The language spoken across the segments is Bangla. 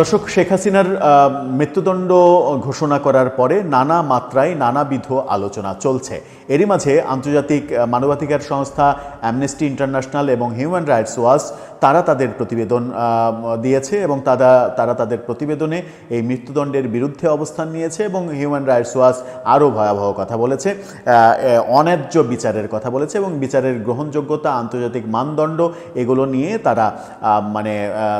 দর্শক, শেখ হাসিনার মৃত্যুদণ্ড ঘোষণা করার পরে নানা মাত্রায় নানাবিধ আলোচনা চলছে। এরই মাঝে আন্তর্জাতিক মানবাধিকার সংস্থা অ্যামনেস্টি ইন্টারন্যাশনাল এবং হিউম্যান রাইটস ওয়াচ তারা তাদের প্রতিবেদন দিয়েছে এবং তারা তারা তাদের প্রতিবেদনে এই মৃত্যুদণ্ডের বিরুদ্ধে অবস্থান নিয়েছে এবং হিউম্যান রাইটস ওয়াচ আরও ভয়াবহ কথা বলেছে অন্যায্য বিচারের কথা বলেছে এবং বিচারের গ্রহণযোগ্যতা, আন্তর্জাতিক মানদণ্ড এগুলো নিয়ে তারা মানে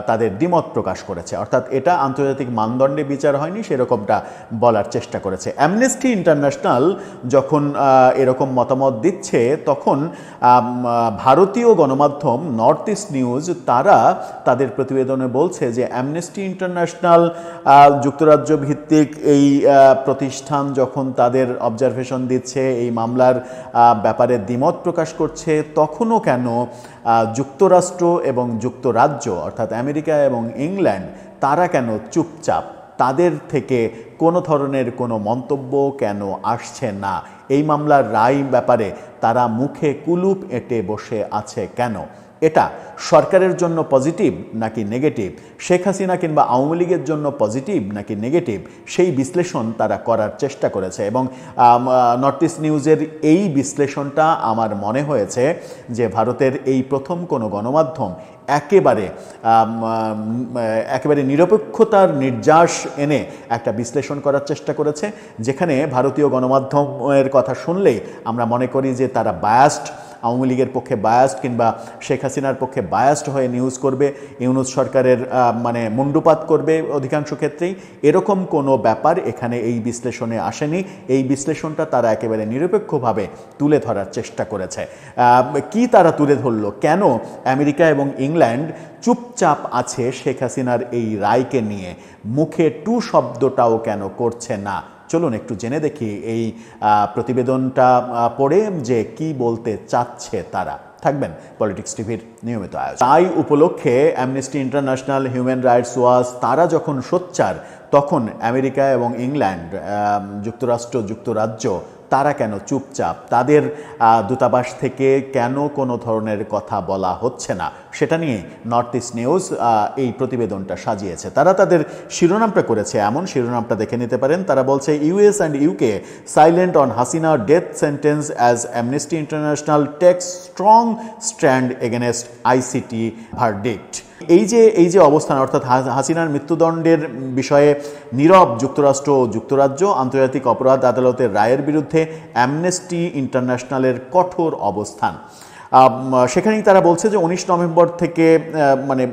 তাদের দ্বিমত প্রকাশ করেছে। অর্থাৎ এটা আন্তর্জাতিক মানদণ্ডে বিচার হয়নি, সেরকমটা বলার চেষ্টা করেছে। অ্যামনেস্টি ইন্টারন্যাশনাল যখন এরকম মতামত দিচ্ছে, তখন ভারতীয় গণমাধ্যম নর্থ ইস্ট নিউজ তারা তাদের প্রতিবেদনে বলছে যে অ্যামনেস্টি ইন্টারন্যাশনাল যুক্তরাজ্য ভিত্তিক এই প্রতিষ্ঠান যখন তাদের অবজারভেশন দিচ্ছে, এই মামলার ব্যাপারে দ্বিমত প্রকাশ করছে, তখনও কেন যুক্তরাষ্ট্র এবং যুক্তরাজ্য, অর্থাৎ আমেরিকা এবং ইংল্যান্ড তারা কেন চুপচাপ? তাদের থেকে কোনো ধরনের কোনো মন্তব্য কেন আসছে না? এই মামলার রায় ব্যাপারে তারা মুখে কুলুপ এঁটে বসে আছে কেন? এটা সরকারের জন্য পজিটিভ নাকি নেগেটিভ? শেখ হাসিনা কিংবা আওয়ামী লীগের জন্য পজিটিভ নাকি নেগেটিভ? সেই বিশ্লেষণ তারা করার চেষ্টা করেছে এবং নর্থ ইস্ট নিউজের এই বিশ্লেষণটা আমার মনে হয়েছে যে ভারতের এই প্রথম কোনো গণমাধ্যম একেবারে একেবারে নিরপেক্ষতার নির্যাস এনে একটা বিশ্লেষণ করার চেষ্টা করেছে, যেখানে ভারতীয় গণমাধ্যমের কথা শুনলেই আমরা মনে করি যে তারা বায়াস্ট আওয়ামী লীগের পক্ষে বায়াস্ট কিংবা শেখ হাসিনার পক্ষে বায়াস্ট হয়ে নিউজ করবে, ইউনুস সরকারের মানে মুন্ডুপাত করবে অধিকাংশ ক্ষেত্রেই, এরকম কোনো ব্যাপার এখানে এই বিশ্লেষণে আসেনি। এই বিশ্লেষণটা তারা একেবারে নিরপেক্ষভাবে তুলে ধরার চেষ্টা করেছে। কি তারা তুলে ধরলো? কেন আমেরিকা এবং ইংল্যান্ড চুপচাপ আছে শেখ হাসিনার এই রায়কে নিয়ে? মুখে টু শব্দটাও কেন করছে না? চলুন একটু জেনে দেখি এই প্রতিবেদনটা পড়ে যে কি বলতে চাচ্ছে তারা। থাকবেন পলিটিক্স টিভির নিয়মিত আয়োজন। তাই উপলক্ষে Amnesty International Human Rights Watch তারা যখন সোচ্চার, তখন আমেরিকা এবং ইংল্যান্ড যুক্তরাষ্ট্র, যুক্তরাজ্য, তারা কেন চুপচাপ? তাদের দূতাবাস থেকে কেন কোনো ধরনের কথা বলা হচ্ছে না? সেটা নিয়ে নর্থ ইস্ট নিউজ এই প্রতিবেদনটা সাজিয়েছে। তারা তাদের শিরোনামটা করেছে। এমন শিরোনামটা দেখে নিতে পারেন। তারা বলছে US and UK silent on Hasina death sentence as Amnesty International takes strong stand against ICT verdict এই যে এই যে অবস্থান, অর্থাৎ হাসিনার মৃত্যুদণ্ডের বিষয়ে নীরব যুক্তরাষ্ট্র ও যুক্তরাজ্য আন্তর্জাতিক অপরাধ আদালতের রায়ের বিরুদ্ধে অ্যামনেস্টি ইন্টারন্যাশনালের কঠোর অবস্থান। সেখানেই তারা বলছে যে উনিশ নভেম্বর থেকে মানে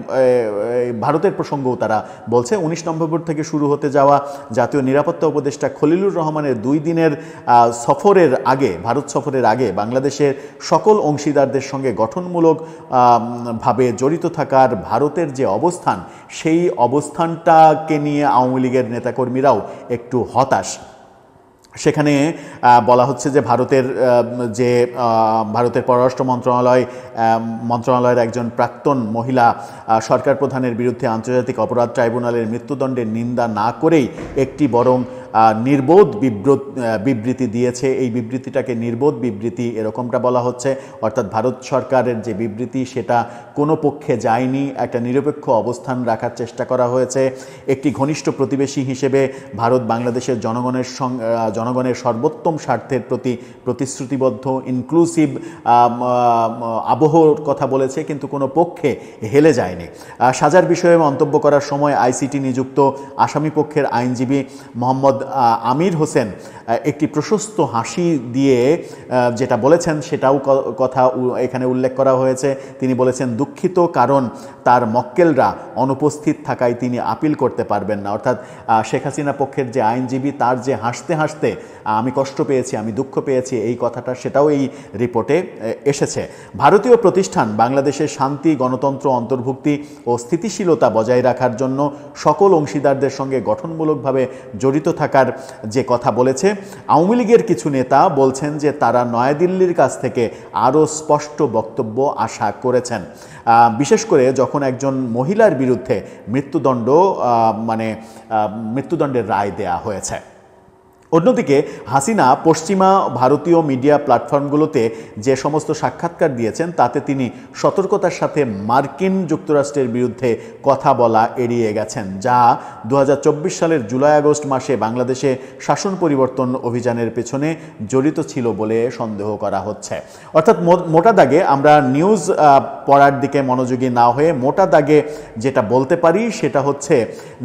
ভারতের প্রসঙ্গও তারা বলছে, উনিশ নভেম্বর থেকে শুরু হতে যাওয়া জাতীয় নিরাপত্তা উপদেষ্টা খলিলুর রহমানের দুই দিনের সফরের আগে, ভারত সফরের আগে বাংলাদেশের সকল অংশীদারদের সঙ্গে গঠনমূলক ভাবে জড়িত থাকার ভারতের যে অবস্থান, সেই অবস্থানটাকে নিয়ে আওয়ামী লীগের নেতাকর্মীরাও একটু হতাশ। সেখানে বলা হচ্ছে যে ভারতের যে ভারতের পররাষ্ট্র মন্ত্রণালয় মন্ত্রণালয়ের একজন প্রাক্তন মহিলা সরকার প্রধানের বিরুদ্ধে আন্তর্জাতিক অপরাধ ট্রাইব্যুনালের মৃত্যুদণ্ডের নিন্দা না করেই একটি বরং নির্বোধ বিব্রত বিবৃতি দিয়েছে। এই বিবৃতিটাকে নির্বোধ বিবৃতি এরকমটা বলা হচ্ছে। অর্থাৎ ভারত সরকারের যে বিবৃতি, সেটা কোনো পক্ষে যায়নি। একটা নিরপেক্ষ অবস্থান রাখার চেষ্টা করা হয়েছে। একটি ঘনিষ্ঠ প্রতিবেশী হিসেবে ভারত বাংলাদেশের জনগণের জনগণের সর্বোত্তম স্বার্থের প্রতি প্রতিশ্রুতিবদ্ধ ইনক্লুসিভ আবহর কথা বলেছে, কিন্তু কোনো পক্ষে হেলে যায়নি। সাজার বিষয়ে মন্তব্য করার সময় আইসিটি নিযুক্ত আসামি পক্ষের আইনজীবী মোহাম্মদ আমির হোসেন একটি প্রশস্ত হাসি দিয়ে যেটা বলেছেন সেটাও কথা এখানে উল্লেখ করা হয়েছে। তিনি বলেছেন, দুঃখিত কারণ তার মক্কেলরা অনুপস্থিত থাকায় তিনি আপিল করতে পারবেন না। অর্থাৎ শেখ হাসিনা পক্ষের যে আইনজীবী, তার যে হাসতে হাসতে আমি কষ্ট পেয়েছি, আমি দুঃখ পেয়েছি, এই কথাটা সেটাও এই রিপোর্টে এসেছে। ভারতীয় প্রতিষ্ঠান বাংলাদেশের শান্তি, গণতন্ত্র, অন্তর্ভুক্তি ও স্থিতিশীলতা বজায় রাখার জন্য সকল অংশীদারদের সঙ্গে গঠনমূলকভাবে জড়িত থাকার যে কথা বলেছে, আওয়ামী লীগের কিছু নেতা বলছেন যে তারা নয়াদিল্লির কাছ থেকে আরও স্পষ্ট বক্তব্য আশা করেছেন। বিশেষ করে যখন একজন মহিলার বিরুদ্ধে মৃত্যুদণ্ড মানে মৃত্যুদণ্ডের রায় দেয়া হয়েছে। অন্যদিকে, হাসিনা পশ্চিমা ভারতীয় মিডিয়া প্ল্যাটফর্মগুলোতে যে সমস্ত সাক্ষাৎকার দিয়েছেন, তাতে তিনি সতর্কতার সাথে মার্কিন যুক্তরাষ্ট্রের বিরুদ্ধে কথা বলা এড়িয়ে গেছেন, যা দু হাজার চব্বিশ সালের জুলাই আগস্ট মাসে বাংলাদেশে শাসন পরিবর্তন অভিযানের পেছনে জড়িত ছিল বলে সন্দেহ করা হচ্ছে। অর্থাৎ মোটা দাগে আমরা নিউজ পড়ার দিকে মনোযোগী না হয়ে মোটা দাগে যেটা বলতে পারি সেটা হচ্ছে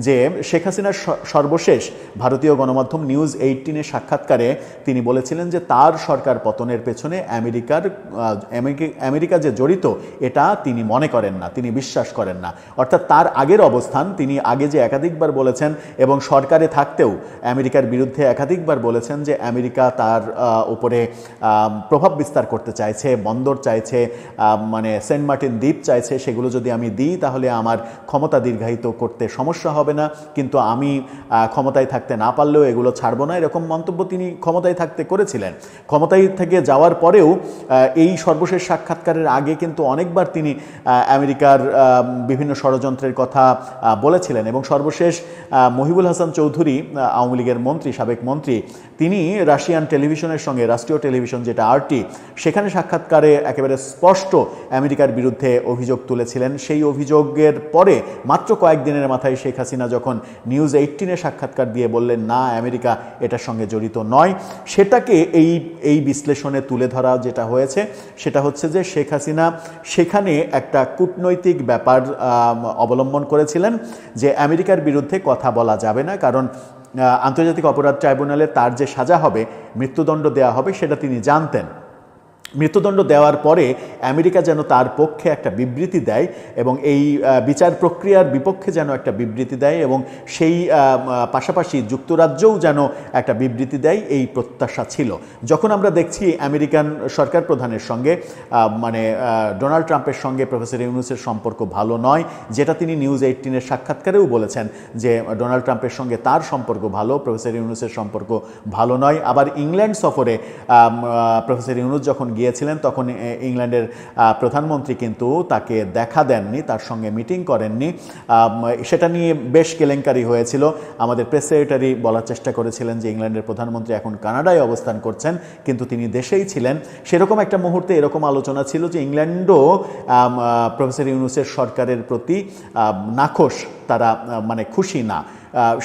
যে শেখ হাসিনার সর্বশেষ ভারতীয় গণমাধ্যম নিউজ এইটিনের সাক্ষাৎকারে তিনি বলেছিলেন যে তার সরকার পতনের পেছনে আমেরিকার আমেরিকা- যে জড়িত, এটা তিনি মনে করেন না, তিনি বিশ্বাস করেন না। অর্থাৎ তার আগের অবস্থান তিনি আগে যে একাধিকবার বলেছেন এবং সরকারে থাকতেও আমেরিকার বিরুদ্ধে একাধিকবার বলেছেন যে আমেরিকা তার উপরে প্রভাব বিস্তার করতে চাইছে, বন্দর চাইছে মানে সেন্ট মার্টিন দ্বীপ চাইছে, সেগুলো যদি আমি দিই তাহলে আমার ক্ষমতা দীর্ঘায়িত করতে সমস্যা হবে না। কিন্তু আমি ক্ষমতায় থাকতে না পারলেও এগুলো ছাড়বো না এরকম মন্তব্য তিনি ক্ষমতায় থাকতে করেছিলেন। ক্ষমতায় থেকে যাওয়ার পরেও এই সর্বশেষ সাক্ষাৎকারের আগে কিন্তু অনেকবার তিনি আমেরিকার বিভিন্ন ষড়যন্ত্রের কথা বলেছিলেন এবং সর্বশেষ মহিবুল হাসান চৌধুরী আওয়ামী লীগের মন্ত্রী, সাবেক মন্ত্রী, তিনি রাশিয়ান টেলিভিশনের সঙ্গে, রাষ্ট্রীয় টেলিভিশন যেটা আরটি, সেখানে সাক্ষাৎকারে একেবারে স্পষ্ট আমেরিকার বিরুদ্ধে অভিযোগ তুলেছিলেন। সেই অভিযোগের পরে মাত্র কয়েকদিনের মাথায় শেখ হাসিনা যখন নিউজ এইটিনে সাক্ষাৎকার দিয়ে বললেন, না, আমেরিকা এটার সঙ্গে জড়িত নয়। সেটাকে এই এই বিশ্লেষণে তুলে ধরা যেটা হয়েছে, সেটা হচ্ছে যে শেখ হাসিনা সেখানে একটা কূটনৈতিক ব্যাপার অবলম্বন করেছিলেন যে আমেরিকার বিরুদ্ধে কথা বলা যাবে না, কারণ আন্তর্জাতিক অপরাধ ট্রাইব্যুনালে তার যে সাজা হবে, মৃত্যুদণ্ড দেওয়া হবে, সেটা তিনি জানতেন। মৃত্যুদণ্ড দেওয়ার পরে আমেরিকা যেন তার পক্ষে একটা বিবৃতি দেয় এবং এই বিচার প্রক্রিয়ার বিপক্ষে যেন একটা বিবৃতি দেয় এবং সেই পাশাপাশি যুক্তরাজ্যও যেন একটা বিবৃতি দেয়, এই প্রত্যাশা ছিল। যখন আমরা দেখছি আমেরিকান সরকার প্রধানের সঙ্গে মানে ডোনাল্ড ট্রাম্পের সঙ্গে প্রফেসর ইউনুসের সম্পর্ক ভালো নয়, যেটা তিনি নিউজ এইটিনের সাক্ষাৎকারেও বলেছেন যে ডোনাল্ড ট্রাম্পের সঙ্গে তার সম্পর্ক ভালো, প্রফেসর ইউনুসের সম্পর্ক ভালো নয়। আবার ইংল্যান্ড সফরে প্রফেসর ইউনুস যখন গিয়েছিলেন, তখন ইংল্যান্ডের প্রধানমন্ত্রী কিন্তু তাকে দেখা দেননি, তার সঙ্গে মিটিং করেননি। সেটা নিয়ে বেশ কেলেঙ্কারি হয়েছিল। আমাদের প্রেস সেক্রেটারি বলার চেষ্টা করেছিলেন যে ইংল্যান্ডের প্রধানমন্ত্রী এখন কানাডায় অবস্থান করছেন, কিন্তু তিনি দেশেই ছিলেন। সেরকম একটা মুহূর্তে এরকম আলোচনা ছিল যে ইংল্যান্ডও প্রফেসর ইউনুসের সরকারের প্রতি নাখোশ, তারা মানে খুশি না।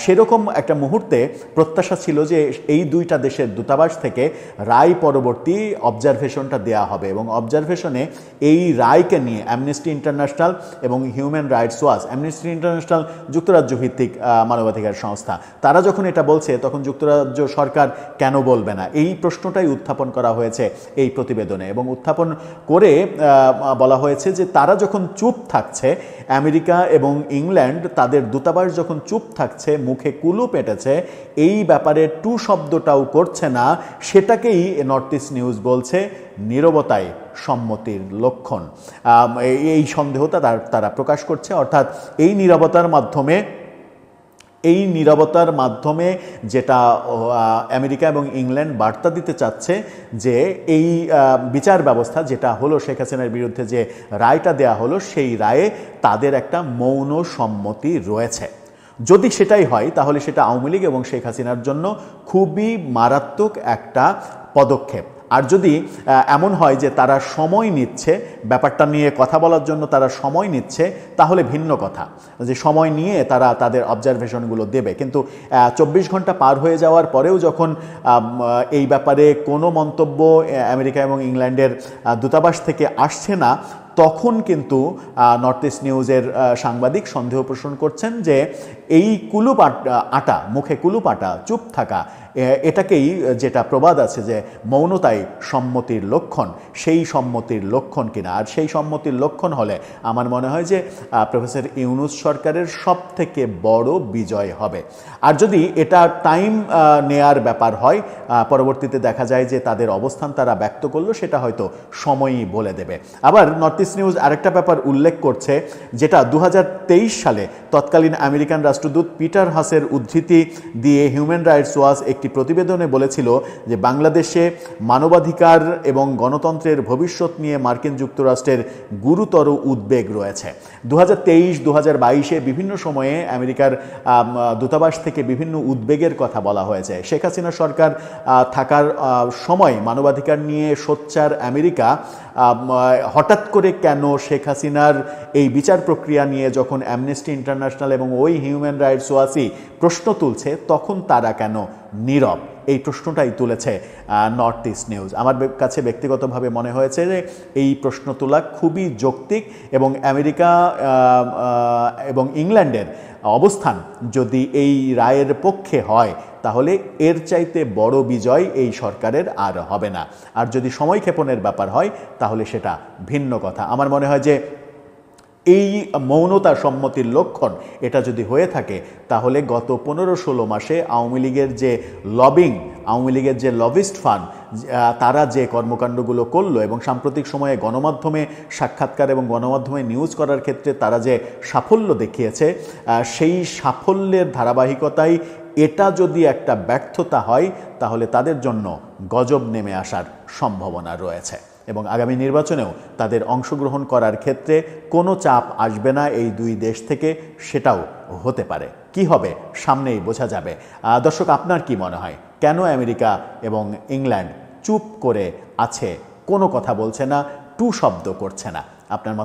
সেরকম একটা মুহূর্তে প্রত্যাশা ছিল যে এই দুইটা দেশের দূতাবাস থেকে রায় পরবর্তী অবজারভেশনটা দেয়া হবে এবং অবজারভেশনে এই রায়কে নিয়ে অ্যামনেস্টি ইন্টারন্যাশনাল এবং Human Rights Watch Amnesty International যুক্তরাজ্য ভিত্তিক মানবাধিকার সংস্থা, তারা যখন এটা বলছে তখন যুক্তরাজ্য সরকার কেন বলবে না? এই প্রশ্নটাই উত্থাপন করা হয়েছে এই প্রতিবেদনে এবং উত্থাপন করে বলা হয়েছে যে তারা যখন চুপ থাকছে, আমেরিকা এবং ইংল্যান্ড তাদের দূতাবাস যখন চুপ থাকছে মুখে কুলু পেটেছে, এই ব্যাপারে টু শব্দটাও করছে না, সেটাকেই নর্থ ইস্ট নিউজ বলছে নীরবতায় সম্মতির লক্ষণ। এই- সন্দেহটা তারা প্রকাশ করছে। অর্থাৎ এই নীরবতার মাধ্যমে, এই নীরবতার মাধ্যমে যেটা আমেরিকা এবং ইংল্যান্ড বার্তা দিতে চাচ্ছে যে এই বিচার ব্যবস্থা যেটা হলো শেখ হাসিনার বিরুদ্ধে যে রায়টা দেয়া হলো, সেই রায়ে তাদের একটা মৌন সম্মতি রয়েছে। যদি সেটাই হয়, তাহলে সেটা আওয়ামী লীগ এবং শেখ হাসিনার জন্য খুবই মারাত্মক একটা পদক্ষেপ। আর যদি এমন হয় যে তারা সময় নিচ্ছে, ব্যাপারটা নিয়ে কথা বলার জন্য তারা সময় নিচ্ছে, তাহলে ভিন্ন কথা। যে সময় নিয়ে তারা তাদের অবজারভেশনগুলো দেবে। কিন্তু চব্বিশ ঘণ্টা পার হয়ে যাওয়ার পরেও যখন এই ব্যাপারে কোনো মন্তব্য আমেরিকা এবং ইংল্যান্ডের দূতাবাস থেকে আসছে না, তখন কিন্তু নর্থ ইস্ট নিউজের সাংবাদিক সন্দেহ পোষণ করছেন যে এই কুলুপ আট- মুখে কুলুপ আটা, চুপ থাকা এটাকেই যেটা প্রবাদ আছে যে মৌনতাই সম্মতির লক্ষণ, সেই সম্মতির লক্ষণ কিনা। আর সেই সম্মতির লক্ষণ হলে আমার মনে হয় যে প্রফেসর ইউনুস সরকারের সব থেকে বড় বিজয় হবে। আর যদি এটা টাইম নেয়ার ব্যাপার হয় পরবর্তীতে দেখা যায় যে তাদের অবস্থান তারা ব্যক্ত করল, সেটা হয়তো সময়ই বলে দেবে। আবার নর্থ ইস্ট নিউজ আরেকটা ব্যাপার উল্লেখ করছে, যেটা দু হাজার তেইশ সালে তৎকালীন আমেরিকান রাষ্ট্র রাষ্ট্রদূত পিটার হাসের উদ্ধৃতি দিয়ে হিউম্যান রাইটস ওয়াচ একটি প্রতিবেদনে বলেছিল যে বাংলাদেশে মানবাধিকার এবং গণতন্ত্রের ভবিষ্যৎ নিয়ে মার্কিন যুক্তরাষ্ট্রের গুরুতর উদ্বেগ রয়েছে। দু হাজার তেইশ বিভিন্ন সময়ে আমেরিকার দূতাবাস থেকে বিভিন্ন উদ্বেগের কথা বলা হয়েছে। শেখ হাসিনা সরকার থাকার সময় মানবাধিকার নিয়ে সোচ্চার আমেরিকা আম, হঠাৎ করে কেন শেখ হাসিনার এই বিচার প্রক্রিয়া নিয়ে যখন অ্যামনেস্টি ইন্টারন্যাশনাল এবং ওই হিউম্যান রাইটস ওয়াসি প্রশ্ন তুলছে, তখন তারা কেন নীরব? এই প্রশ্নটাই তুলেছে নর্থ ইস্ট নিউজ আমার কাছে ব্যক্তিগতভাবে মনে হয়েছে যে এই প্রশ্ন তোলা খুবই যৌক্তিক এবং আমেরিকা এবং ইংল্যান্ডের অবস্থান যদি এই রায়ের পক্ষে হয়, তাহলে এর চাইতে বড় বিজয় এই সরকারের আর হবে না। আর যদি সময় ক্ষেপণের ব্যাপার হয়, তাহলে সেটা ভিন্ন কথা। আমার মনে হয় যে এই মৌনতা সম্মতির লক্ষণ এটা যদি হয়ে থাকে, তাহলে গত পনেরো ষোলো মাসে আওয়ামী লীগের যে লবিং, আওয়ামী লীগের যে লবিস্ট ফান্ড তারা যে কর্মকাণ্ডগুলো করল এবং সাম্প্রতিক সময়ে গণমাধ্যমে সাক্ষাৎকার এবং গণমাধ্যমে নিউজ করার ক্ষেত্রে তারা যে সাফল্য দেখিয়েছে সেই সাফল্যের ধারাবাহিকতায় এটা যদি একটা ব্যর্থতা হয়, তাহলে তাদের জন্য গজব নেমে আসার সম্ভাবনা রয়েছে। এবং আগামী নির্বাচনেও তাদের অংশগ্রহণ করার ক্ষেত্রে কোনো চাপ আসবে না এই দুই দেশ থেকে, সেটাও হতে পারে। কি হবে সামনেই বোঝা যাবে। দর্শক, আপনার কি মনে হয়? কেন আমেরিকা এবং ইংল্যান্ড চুপ করে আছে? কোনো কথা বলছে না, টু শব্দ করছে না। আপনার